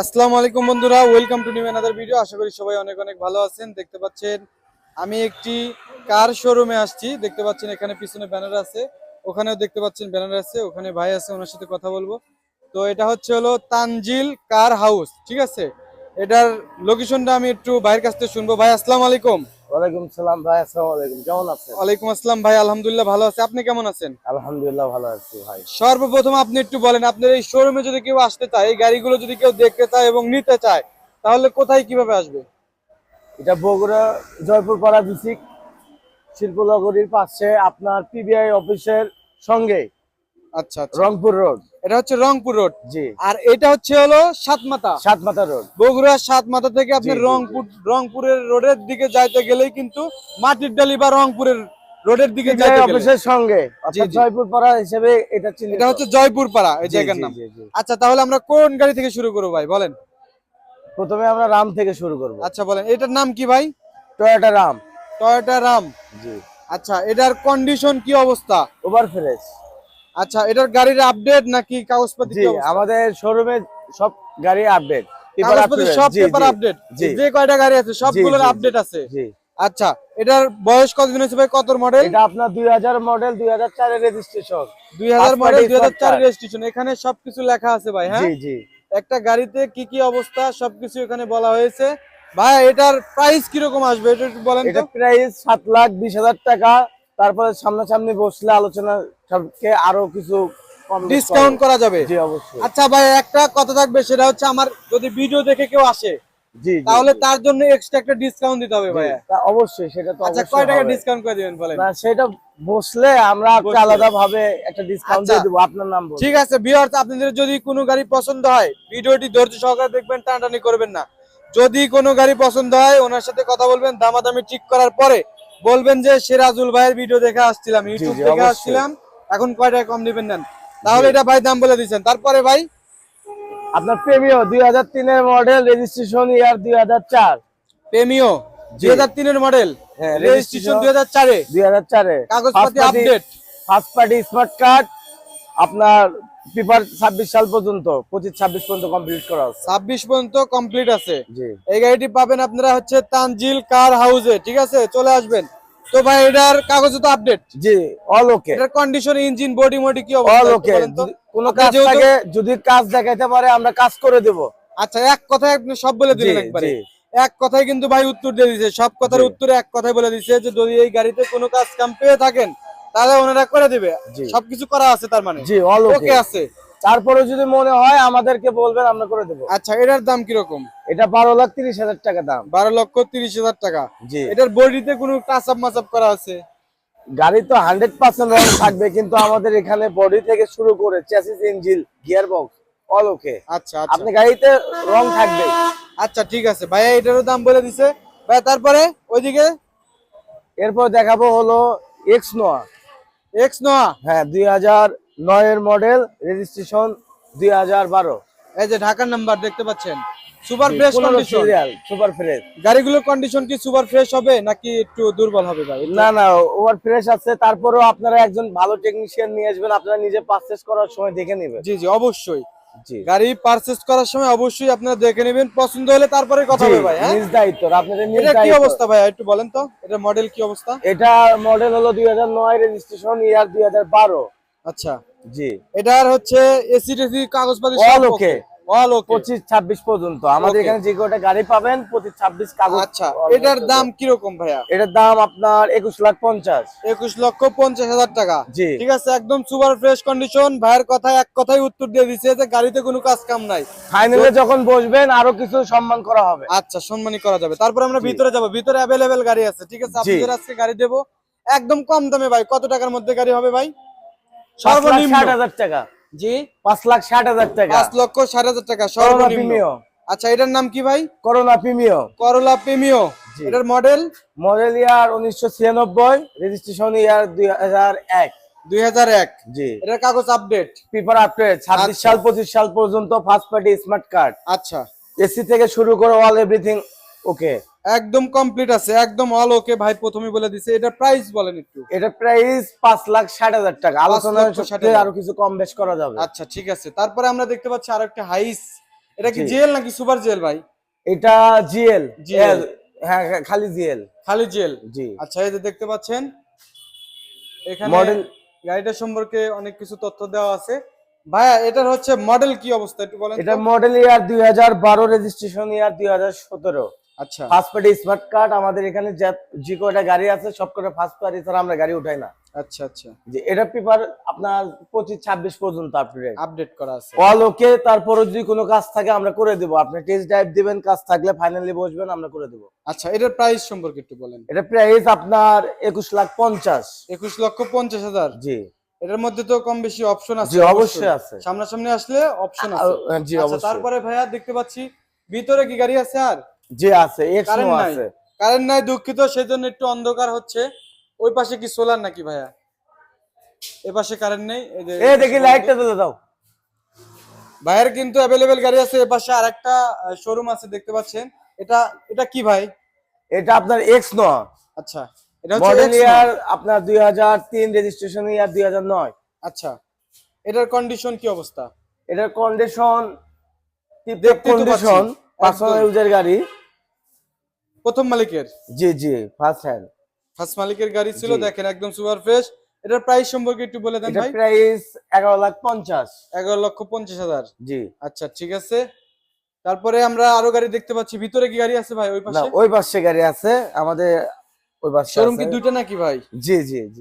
আসসালামু আলাইকুম বন্ধুরা welcome to new another video আশা করি সবাই অনেক অনেক ভালো আছেন, দেখতে পাচ্ছেন, আমি একটি কার শোরুমে আসছি, দেখতে পাচ্ছেন এখানে পিছনে ব্যানার আছে, ওখানেও দেখতে পাচ্ছেন ব্যানার আছে, ওখানে ভাই আছে, ওনার সাথে কথা বলব। তো এটা হচ্ছে হলো তানজিল কার হাউস ঠিক আছে? এটার লোকেশনটা আমি একটু ভাইয়ের কাছ থেকে শুনব। ভাই, আসসালামু আলাইকুম। ওয়ালাইকুম সালাম ভাই আসসালামু আলাইকুম। কেমন আছেন? ওয়ালাইকুম আসসালাম ভাই আলহামদুলিল্লাহ ভালো আছে। আপনি কেমন আছেন? আলহামদুলিল্লাহ ভালো আছি ভাই। সর্বপ্রথম আপনি একটু বলেন আপনার এই শোরুমে যদি কেউ আসতে চায় এই গাড়িগুলো যদি কেউ দেখতে চায় এবং নিতে চায় তাহলে কোথায় কীভাবে আসবে? এটা বগুড়া জয়পুর পাড়া ডিস্ট্রিক্ট শিল্পনগরীর পাশে আপনার পিবিআই অফিসের সঙ্গে আচ্ছা আচ্ছা। রংপুর রোড। এটা হচ্ছে রংপুর রোড। জি। আর এটা হচ্ছে হলো সাতমাতা। সাতমাথা রোড। বগুড়া সাতমাথা থেকে জি, রংপুর রংপুরের রোডের দিকে যাইতে গেলেই কিন্তু মাটির ডালি বা রংপুরের রোডের দিকে যাইতে গেলে। অফিসের সঙ্গে জয়পুর পাড়া হিসেবে এটা চিহ্নিত। এটা হচ্ছে জয়পুর পাড়া এই জায়গার নাম। আচ্ছা তাহলে আমরা কোন গাড়ি থেকে শুরু করব ভাই বলেন। প্রথমে আমরা রাম থেকে শুরু করব। আচ্ছা বলেন এটার নাম কি ভাই? Toyota Raum. Toyota Raum. জি। আচ্ছা এটার কন্ডিশন কি অবস্থা? ওভার ফ্রেশ আচ্ছা এটার গাড়ির আপডেট নাকি কাগজপাতি জি আমাদের শোরুমে সব গাড়ি আপডেট কাগজপাতি সব পেপার আপডেট যে কয়টা গাড়ি আছে সবগুলোর জি, জি। আপডেট আছে? জি। আচ্ছা এটার বয়স কতদিন হয়েছে ভাই? কত মডেল এটা আপনার মডেল রেজিস্ট্রেশন মডেল। রেজিস্ট্রেশন এখানে সবকিছু লেখা আছে ভাই হ্যাঁ? জি জি। একটা গাড়িতে কি কি অবস্থা সবকিছু এখানে বলা হয়েছে। ভাই এটার প্রাইস কীরকম আসবে? এটা একটু বলেন এটা প্রাইস সাত লাখ বিশ হাজার টাকা। তারপরে সামনাসামনি বসলে আলোচনা সবকে আরও কিছু ডিসকাউন্ট করা যাবে। জি অবশ্যই। আচ্ছা ভাই একটা কথা থাকবে সেটা হচ্ছে আমার যদি ভিডিও দেখে কেউ আসে জি তাহলে তার জন্য এক্সট্রা একটা ডিসকাউন্ট দিতে হবে ভাই অবশ্যই সেটা তো আচ্ছা কয় টাকা ডিসকাউন্ট করে দিবেন বলেন? না সেটা বসলে আমরা আলাদা ভাবে একটা ডিসকাউন্ট আচ্ছা। দিয়ে দেবো আপনার নাম বলুন। ঠিক আছে ভিউয়ার্স আপনাদের যদি কোনো গাড়ি পছন্দ হয় ভিডিওটি ধৈর্য সহকারে দেখবেন টানাটানি করবেন না। যদি কোনো গাড়ি পছন্দ হয় ওনার সাথে কথা বলবেন দামাদামি ঠিক করার পরে বলবেন যে সিরাজুল ভাইয়ের ভিডিও দেখে আসছিলাম ইউটিউব দেখে আসছিলাম। এখন কয় টাকা কম দিবেন নেন? তাহলে এটা ভাই দাম বলে দিচ্ছেন। তারপরে ভাই? আপনার প্রেমিও দুই হাজার তিনের মডেল রেজিস্ট্রেশন ইয়ার দুই হাজার চার। প্রেমিও দুই হাজার তিনের মডেল হ্যাঁ, রেজিস্ট্রেশন registration দুই হাজার চারে? দুই হাজার চারে। কাগজপাতি update first party smart card আপনার পেপার ছাব্বিশ সাল পর্যন্ত পঁচিশ ছাব্বিশ পর্যন্ত কমপ্লিট করা আছে। ছাব্বিশ পর্যন্ত কমপ্লিট আছে। জি। এই গাড়িটি পাবেন আপনারা হচ্ছে তানজিল কার হাউসে ঠিক আছে? চলে আসবেন। তো ভাই এটার কাগজ তো আপডেট জি অল ওকে এটার কন্ডিশন ইঞ্জিন বডি মডি কি অবস্থা? একটু ওকে কোন কাজ থাকে যদি কাজ দেখাইতে পারে আমরা কাজ করে দেব। আচ্ছা এক কথায় আপনি সব বলে দিলেন একবারে। এক কথায় কিন্তু ভাই উত্তর দিয়ে দিয়েছে সব কথার উত্তরে এক কথাই বলে দিয়েছে যে যদি এই গাড়িতে কোনো কাজ কাম পেয়ে থাকেন তাহলে ওনারা করে দিবে। সবকিছু করা আছে তার মানে। জি অল ওকে আছে। তারপরে যদি মনে হয় আমাদেরকে বলবেন আমরা করে দেবো। আচ্ছা এটার দাম কীরকম? এটা বারো লাখ তিরিশ হাজার টাকা দাম। বারো লক্ষ তিরিশ হাজার টাকা। জি। এটার বডিতে কোনো টাচ আপ মাচাপ করা আছে? গাড়ি তো হান্ড্রেড পার্সেন্ট রং থাকবে কিন্তু আমাদের এখানে বডি থেকে শুরু করে chassis engine gear box all okay আচ্ছা আচ্ছা। আপনি গাড়িতে রং থাকবে। আচ্ছা ঠিক আছে। ভাইয়া এটারও দাম বলে দিছে। ভাইয়া তারপরে? ওইদিকে? এরপর দেখাবো হলো এক্স নোয়া এক্স নোয়া হ্যাঁ দুই হাজার নয়ের মডেল রেজিস্ট্রেশন দুই হাজার বারো। এই যে ঢাকার নাম্বার দেখতে পাচ্ছেন। Super fresh condition serial super fresh গাড়িগুলোর condition কি সুপার ফ্রেশ হবে নাকি একটু দুর্বল হবে ভাই? না না ওভার ফ্রেশ আছে। তারপরেও আপনারা একজন ভালো টেকনিশিয়ান নিয়ে আসবেন আপনারা নিজে করার সময় দেখে নেবেন। জি জি অবশ্যই। জি। গাড়ি পারচেজ করার সময় অবশ্যই আপনারা দেখে নেবেন পছন্দ হলে তারপরে কথা হবে ভাই হ্যাঁ? নিজ দায়িত্ব আপনাদের নিজ এটা কি অবস্থা ভাই একটু বলেন তো এটা মডেল কি অবস্থা? এটা মডেল হলো দুই হাজার নয় রেজিস্ট্রেশন ইয়ার দুই হাজার বারো। আচ্ছা। জি। এটার হচ্ছে এসি টেসি কাগজপাতি All okay. অল ওকে পঁচিশ ছাব্বিশ পর্যন্ত। আমাদের এখানে যে কটা গাড়ি পাবেন পঁচিশ ছাব্বিশ কাগজ আচ্ছা এটার. দাম কীরকম ভাইয়া? এটার দাম আপনার একুশ লাখ পঞ্চাশ। একুশ লক্ষ পঞ্চাশ হাজার টাকা। জি। ঠিক আছে একদম সুপার ফ্রেশ কন্ডিশন। ভাইয়ের কথায় এক কথাই উত্তর দিয়ে দিছে যে গাড়িতে কোনো কাজ কাম নাই। ফাইনালে যখন বসবেন আরও কিছু সম্মান করা হবে। আচ্ছা সম্মানই করা যাবে। তারপর আমরা ভিতরে যাব। ভিতরে অ্যাভেলেবেল গাড়ি আছে ঠিক আছে? আপনাদের আজকে গাড়ি দেবো। একদম কম দামে ভাই কত টাকার মধ্যে গাড়ি হবে ভাই? সর্বনিম্ন। ষাট হাজার টাকা। জি? পাঁচ লাখ ষাট হাজার টাকা। পাঁচ লক্ষ ষাট হাজার টাকা সর্বনিম্ন। আচ্ছা এটার নাম কি ভাই? করোনা প্রিমিও করলা প্রেমিও এটার মডেল? মডেল ইয়ার উনিশশো ছিয়ানব্বই রেজিস্ট্রেশন ইয়ার দুই হাজার এক। দুই হাজার এক। জি। এটার কাগজ আপডেট পেপার আপডেট ছাব্বিশ আচ্ছা। সাল পঁচিশ সাল পর্যন্ত ফার্স্ট পার্টি স্মার্ট কার্ড আচ্ছা। এসি থেকে শুরু করে অল এভরিথিং ওকে একদম কমপ্লিট আছে একদম অল ওকে ভাই প্রথমে বলে দিছে এটা প্রাইস বলেন একটু। এটা প্রাইস পাঁচ লাখ ষাট হাজার টাকা। আলোচনা লক্ষ ষাট আরও কিছু কম বেশ করা যাবে। আচ্ছা ঠিক আছে। তারপরে আমরা দেখতে পাচ্ছি আর একটা হাইস এটা কি। জেল নাকি সুপার জেল ভাই? এটা জিএল। GL হ্যাঁ হ্যাঁ, খালি জিএল। খালি জেল। জি। আচ্ছা এই যে দেখতে পাচ্ছেন এখানে মডেল গাড়িটা সম্পর্কে অনেক কিছু তথ্য দেওয়া আছে। ভাইয়া এটার হচ্ছে মডেল কি অবস্থা একটু বলেন এটা মডেল ইয়ার দুই হাজার বারো রেজিস্ট্রেশন ইয়ার দুই হাজার সতেরো। আচ্ছা। ফার্স্ট পার্টি স্মার্ট কার্ড আমাদের এখানে যে- কয়টা গাড়ি আছে সব কটা ফার্স্ট পার্টি ছাড়া আমরা গাড়ি উঠাই না। আচ্ছা আচ্ছা। যে এটা পেপার আপনার পঁচিশ ছাব্বিশ পর্যন্ত আপডেট আপডেট করা আছে। অল ওকে তারপরে যদি কোনো কাজ থাকে আমরা করে দেবো। আপনি টেস্ট ড্রাইভ দিবেন কাজ থাকলে ফাইনালি বসবেন আমরা করে দেবো। আচ্ছা এটার প্রাইস সম্পর্কে একটু বলেন। এটা প্রাইস আপনার একুশ লাখ পঞ্চাশ। একুশ লক্ষ পঞ্চাশ হাজার? জি। এটার মধ্যে তো কম বেশি অপশন আছে অবশ্যই। আছে। সামনাসামনি আসলে অপশন আছে। জি আচ্ছা অবশ্যই। তারপরে ভাইয়া দেখতে পাচ্ছি ভিতরে কি গাড়ি আছে আর? জি আছে এক্স কারেন্ট নাই। আছে। কারেন্ট নাই দুঃখিত সেজন্য একটু অন্ধকার হচ্ছে। ওই পাশে কি সোলার নাকি ভাইয়া? এ পাশে কারেন্ট নেই এই দেখি লাইটটা দিতে দাও। ভাইয়ের কিন্তু অ্যাভেলেবেল গাড়ি আছে এ পাশে আরেকটা শোরুম আছে দেখতে পাচ্ছেন। এটা এটা কি ভাই? এটা আপনার এক্স ন আচ্ছা এটা হচ্ছে মডেল ইয়ার আপনার দুই হাজার তিন রেজিস্ট্রেশন ইয়ার দুই হাজার নয়। আচ্ছা এটার কন্ডিশন কি অবস্থা? এটার কন্ডিশন তো কন্ডিশন। পার্সোনাল ইউজার গাড়ি। প্রথম মালিকের? জি জি ফার্স্ট হ্যান্ড ফার্স্ট মালিকের গাড়ি ছিল দেখেন একদম সুপার ফ্রেশ এটার প্রাইস সম্পর্কে একটু বলে দেন ভাই। প্রাইস এগারো লাখ পঞ্চাশ। এগারো লক্ষ পঞ্চাশ হাজার। জি। আচ্ছা ঠিক আছে। তারপরে আমরা আরও গাড়ি দেখতে পাচ্ছি। ভিতরে কি গাড়ি আছে ভাই ওই না পাশে? ওই পাশে গাড়ি আছে। আমাদের ওই পাশে শোরুম কি দুটো দুইটা নাকি ভাই? জি জি জি।